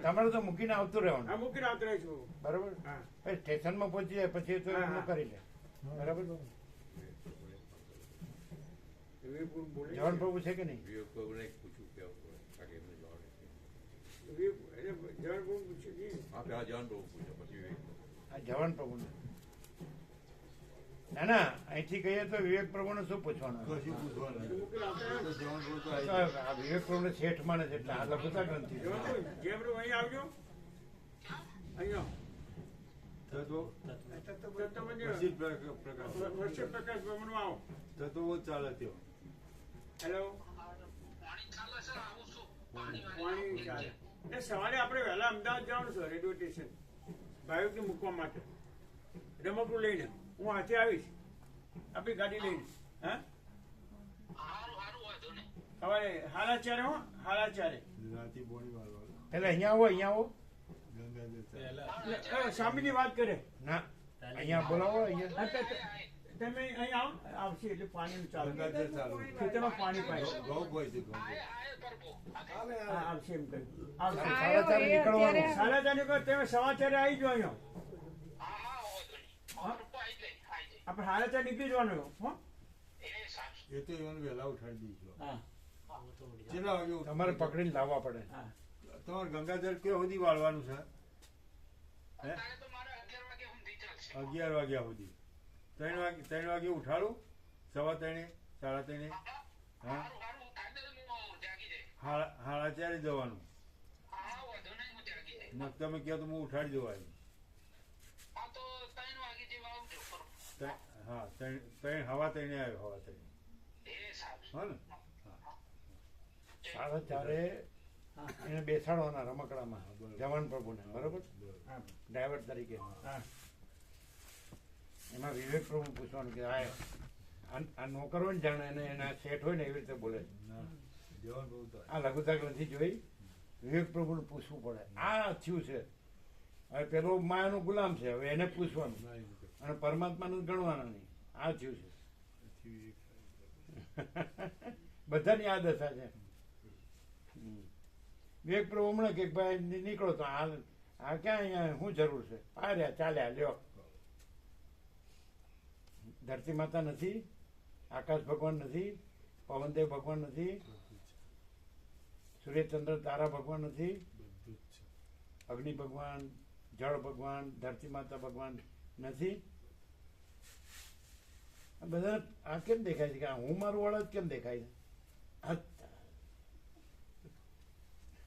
તમારે તો મૂકીને આવતું રહેવાનું. મૂકીને આવતો રહીશું. બરાબર? સ્ટેશનમાં પહોંચી જાય પછી તો એમનું કરી લે. બરાબર? જવાન પ્રભુ છે કે નહીં? પૂછ્યું કેવું કે એમને પહેલા જવાન પ્રભુ પૂછ્યો પછી જવાન પ્રભુને. ના ના અહીંથી કહીએ તો વિવેક પ્રભુને શું પૂછવાનું? વિવેક પ્રભુ શેઠ માને છે એટલે આ લઘુતા ગ્રંથિ અહીં આવજો. અહીંયા. સવારે આપણે વહેલા અમદાવાદ જવાનું છે રેડિયો સ્ટેશન. ભાઈઓને મૂકવા માટે. રમકડું લઈને. હું હાથે આવીશ. આપણી ગાડી લઈને. હા? સવારે હાલા ચારે હો હાલા એટલે અહીંયા આવો અહીંયા આવો. એ, સ્વામીની વાત કરે. ના અહીંયા બોલાવો અહીંયા. તમે અહીં આવો. આવશે એટલે પાણી ચાલુ. ખેતરમાં પાણી પાય. ઘઉં બોય છે ઘઉં બોય. હા, આવશે એમ કહ્યું આવશે. સાડા ચારે નીકળવાનું. સાડા ચાર નીકળો તમે સવા ચારે આવી જાઓ અહીંયા. આપણે હારે ચાર નીકળી જવાનું હો? એ તો એમને વહેલા ઉઠાડી દઈશું કેટલા વાગે તમારે પકડીને લાવવા પડે. તમારે ગંગાજળ ક્યાં સુધી વાળવાનું છે? હે? અગિયાર વાગ્યા સુધી ત્રણ વાગે ત્રણ વાગે ઉઠાડું. સવા ત્રણે સાડા ત્રણે. હા? હાડા હાડા ચારે જવાનું. તમે કહો તો હું ઉઠાડી દઉં આવી ત્રણ- હા ત્રણ હવા ત્રણે આવ્યો હવા ત્રણે. હા ને? સાડા ચારે એને બેસાડવાના રમકડામાં જવાન પ્રભુને બરોબર? હા. ડ્રાઈવર તરીકે. હા. એમાં વિવેક પ્રભુ પૂછવાનું કે આ આ- આ નોકર ને જાણે એને એના શેઠ હોય ને એવી રીતે બોલે આ લઘુતાક નથી જોઈ વિવેક પ્રભુને પૂછવું પડે. આ થયું છે. હવે પેલો માયાનો ગુલામ છે હવે એને પૂછવાનું. અને પરમાત્માને ગણવાના નહીં. આ થયું છે. બધાની આ દશા છે. વિવેક પ્રભુ હમણાં કે ભાઈ નીકળો તો હાલ આ ક્યાં અહીંયા શું જરૂર છે? પાર્યા, ચાલ્યા, લ્યો. ધરતી માતા નથી, આકાશ ભગવાન નથી, પવનદેવ ભગવાન નથી, સૂર્યચંદ્ર, તારા ભગવાન નથી, અગ્નિ ભગવાન, જળ ભગવાન, ધરતી માતા ભગવાન નથી. બધા આ કેમ દેખાય છે? કે હું મારું વાળા કેમ દેખાય છે?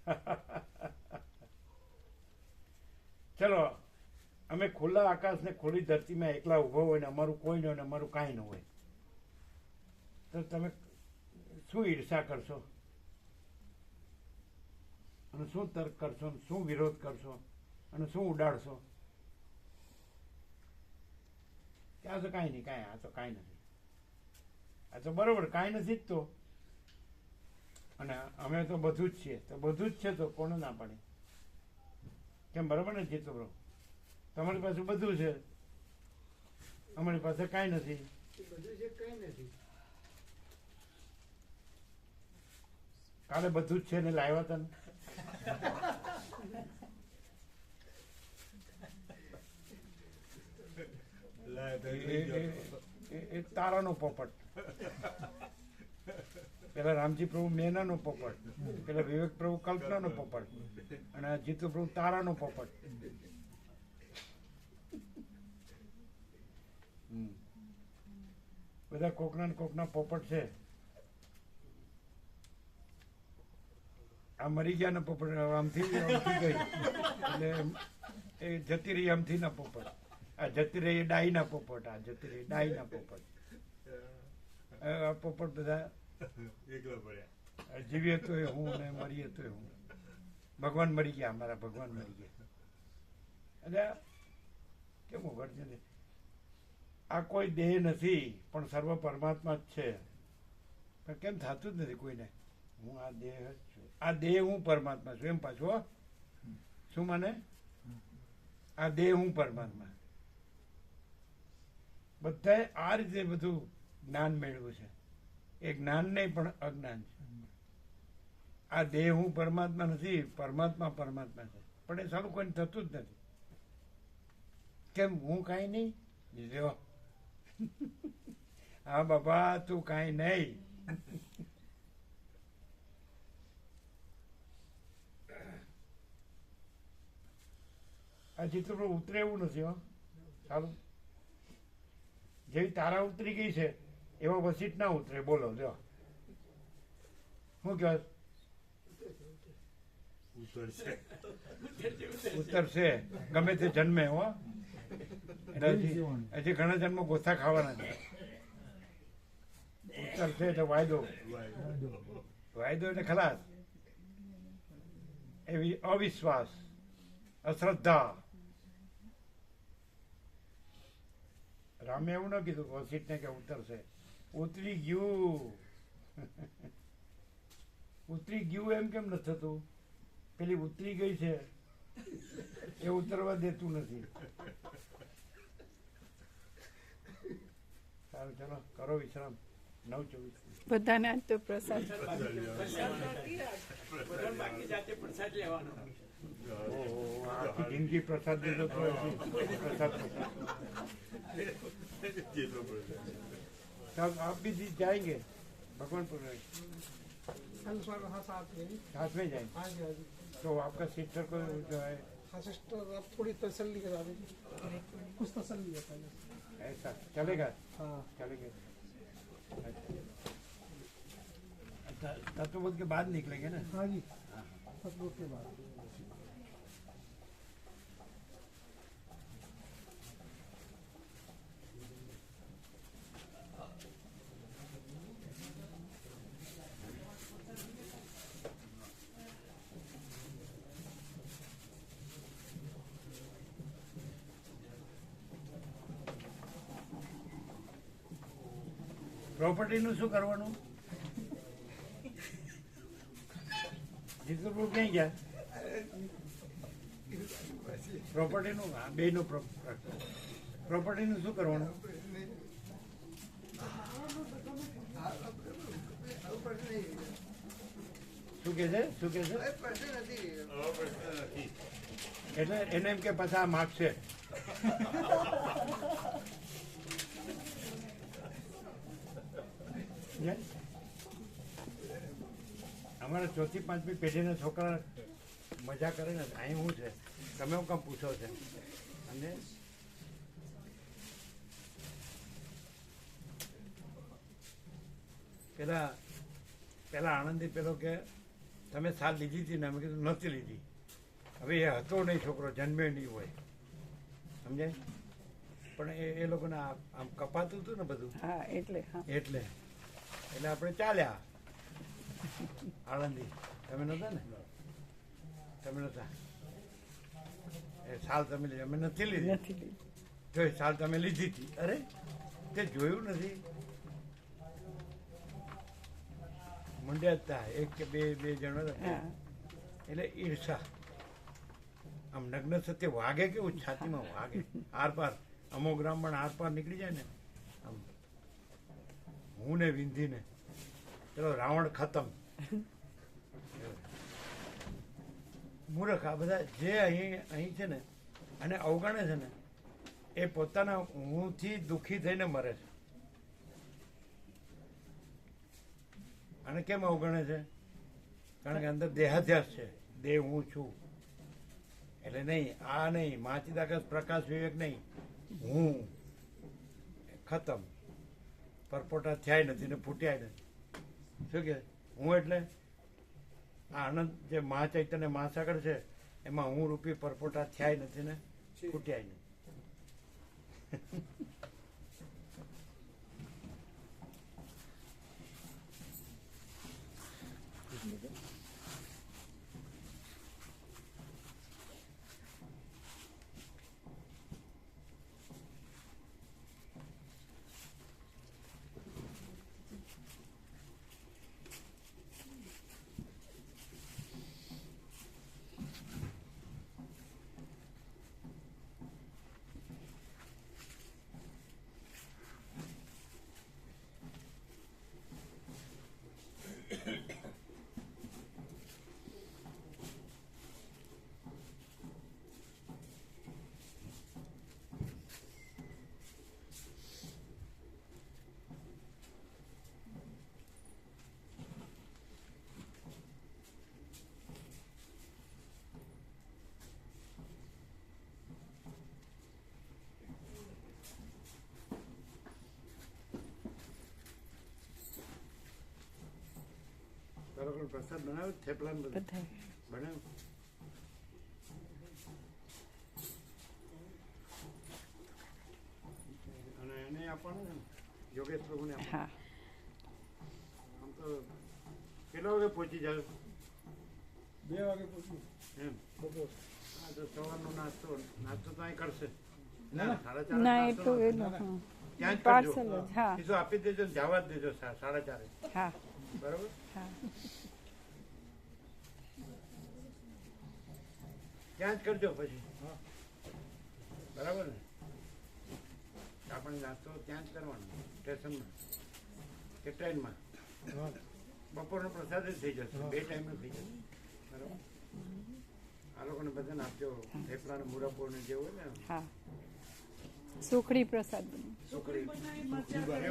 ચલો, અમે ખુલ્લા આકાશને ખુલ્લી ધરતીમાં એકલા ઊભા હોય ને અમારું કોઈ ન હોય ને અમારું કાંઈ ન હોય. તો તમે શું ઈર્ષા કરશો? અને શું તર્ક કરશો? શું વિરોધ કરશો? અને શું ઉડાડશો? કે આ તો કાંઈ નહીં કાંઈ આ તો કાંઈ નથી. આ તો બરોબર કાંઈ નથી જ તો. અને અમે તો બધું જ છીએ તો બધું જ છે તો કોને ના પાડે? કેમ બરોબર ને જીતો બ્રો? તમારી પાસે બધું છે. અમારી પાસે કાંઈ નથી. બધું છે કઈ નથી. કાલે બધું જ છે ને લાવ્યા તને એ- તારાનો પોપટ પેલા રામજી પ્રભુ મેનાનો પોપટ પેલા વિવેક પ્રભુ કલ્પનાનો પોપટ અને આ જીતુ પ્રભુ તારાનો પોપટ બધા કોકના ને કોકના પોપટ છે આ મરી ગયા ના પોપટ આમથી આમથી ગઈ એટલે એ જતી રહી આમથી ના પોપટ આ જતી રહી ડાઈના પોપટ આ જતી રહી ડાઈના પોપટ. આ પોપટ બધા એકલા પડ્યા. જીવીએ તો હું ને મરીએ તોય હું. ભગવાન મરી ગયા અમારા ભગવાન મરી ગયા. એટલે કેમ ઉઘડ છે? આ કોઈ દેહ નથી પણ સર્વ પરમાત્મા જ છે. પણ કેમ થતું જ નથી કોઈને? હું આ દેહ જ છું. આ દેહ હું પરમાત્મા છું. એમ પાછું. શું મને? આ દેહ હું પરમાત્મા. બધાએ આ રીતે બધું જ્ઞાન મેળવ્યું છે. એ જ્ઞાન નહીં, પણ અજ્ઞાન છે. આ દેહ હું પરમાત્મા નથી, પરમાત્મા પરમાત્મા છે. પણ એ સારું કોઈ થતું જ નથી. કેમ, હું કાંઈ નહીં? જો. હા બાબા તું કાંઈ નહીં. આ ચિત્ર ઉતરે એવું નથી, હો. સારું. જેવી તારા ઉતરી ગઈ છે એવો વસીટ ના ઉતરે. બોલો જો. શું કહો ઉતરશે. ગમે તે જન્મે હો. એટલે હજી ઘણા જન્મ ગોથા ખાવાના છે. ઉતરશે એટલે વાયદો. વાયદો એટલે ખલાસ. એવી અવિશ્વાસ અશ્રદ્ધા રામે એવું ન કીધું વસીટને કે ઉતરશે. ઉતરી ગયું. ઉતરી ગયું એમ કેમ નથી થતું? પેલી ઉતરી ગઈ છે. એ ઉતરવા દેતું નથી. સારું ચલો કરો વિશ્રામ. નવ ચોવીસ. બધાને આજ તો પ્રસાદ. બાકી જાતે પ્રસાદ લેવાનો. इनकी प्रसाद दे दो प्रसाद तब आप भी जीत जाएँगे भगवान पुर हाथ में जाएँगे? हाँ हाँ तो आपका सिस्टर को जो है? हाँ, सिस्टर आप थोड़ी तसल्ली करा देंगे कुछ तसल्ली है। पहले ऐसा चलेगा? हाँ। चलेगा। अच्छा तत्वबोध के बाद निकलेंगे ना? हाँ जी। तत्वबोध के बाद। પ્રોપર્ટીનું શું કરવાનું? જીતુપુર ક્યાં ગયા? પ્રોપર્ટીનું હા બેનું પ્રોપર્ટીનું શું કરવાનું? શું કે છે? શું કે છે? એટલે એને એમ કે પછી આ માગશે સમજ્યા? અમારા ચોથી પાંચમી પેઢીના છોકરા મજા કરે ને અહીં શું છે. તમે હું કામ પૂછો છે? અને પેલા પેલા આનંદી પેલો કે તમે સાથ લીધી હતી? ને અમે કીધું નથી લીધી. હવે એ હતો નહીં છોકરો જન્મે નહીં હોય. સમજાય? પણ એ એ લોકોને આમ કપાતું હતું ને બધું? હા એટલે હા. એટલે. એટલે આપણે ચાલ્યા. આળંદી તમે નહોતા ને? તમે નહોતા? એ સાલ તમે લીધી. અમે નથી લીધી. જોઈ સાલ તમે લીધી હતી. અરે તે જોયું નથી. મંડ્યા હતા એક કે બે બે જણા હતા. એટલે ઈર્ષા. આમ નગ્ન સત્ય વાગે કેવું? છાતીમાં વાગે. આર પાર અમો ગ્રામ આર પાર નીકળી જાય ને. આમ. હું ને વિંધીને ને. ચલો રાવણ ખતમ. મૂર્ખ, આ બધા જે અહીં અહીં છે ને, અને અવગણે છે ને, એ પોતાના હુંથી દુઃખી થઈને મરે છે. અને કેમ અવગણે છે? કારણ કે અંદર દેહાધ્યાસ છે. દેહ હું છું. એટલે નહીં, આ નહીં માચિદાકાશ પ્રકાશ, વિવેક નહીં. હું ખતમ. પરપોટા થયા નથી ને ફૂટ્યા નથી. શું કે? હું એટલે આ આનંદ જે મા ચૈતન્ય મહાસાગર છે એમાં હું રૂપી પરપોટા થયા નથી ને ફૂટ્યા નથી પ્રસાદ બનાવ્યો થેપલા ને બધું. બધાય. અને એને આપવાનું છે ને યોગેશ પ્રભુને. હા. આમ તો કેટલા વાગે પહોંચી જાય બે વાગે પહોંચ્યું એમ. બપોર. હા તો સવારનો નાસ્તો નાસ્તો તો અહીં કરશે. ના, ના. ના ના. એનું ત્યાં જ પાર્સલ જ હા. આપી દેજો ને જવા જ દેજો સાડા ચારે. હા. બરોબર? હા. ત્યાં જ કરજો પછી. હા. બરાબર ને? આપણે નાસ્તો ત્યાં જ કરવાનો સ્ટેશનમાં કે ટ્રેનમાં. બપોરનો પ્રસાદ જ થઈ જશે. બે ટાઈમનો થઈ જશે. બરાબર? આ લોકોને બધાને આપજો થેપલા ને મુરાપો ને જે હોય ને. હા. સુખડી પ્રસાદ. સુખડી.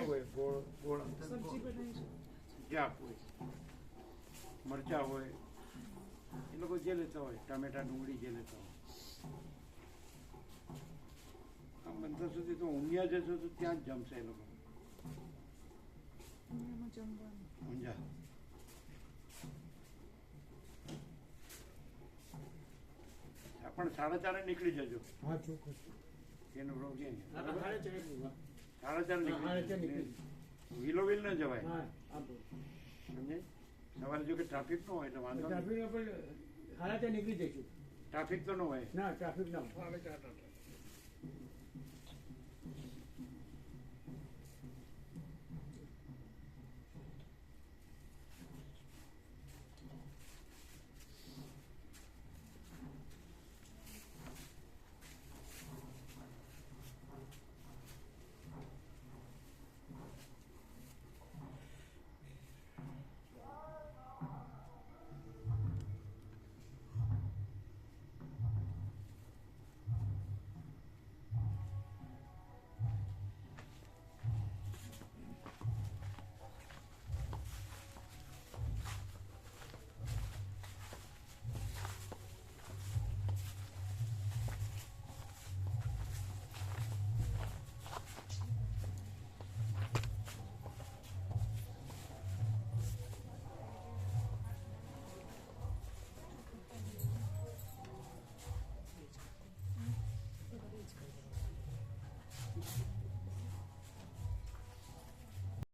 હોય ગોળ ગોળ ગોળ. જે આપવું હોય મરચા હોય એ લોકો જે લેતા હોય ટામેટા ડુંગળી જે લેતા હોય. આમ બંધા સુધી તો ઊંઘ્યા જશો તો ત્યાં જ જમશે એ લોકો. ઊંઝા. પણ સાડા ચારે નીકળી જજો. હા ચોક્કસ. એનો રોગ છે. સાડા ચારે નીકળી. વિલો વિલ ન જવાય. હા આપો સમજે સવારે જો કે ટ્રાફિક ન હોય તો વાંધો ટ્રાફિક ત્યાં નીકળી જઈશું ટ્રાફિક તો ન હોય. ના ટ્રાફિક ના હોય.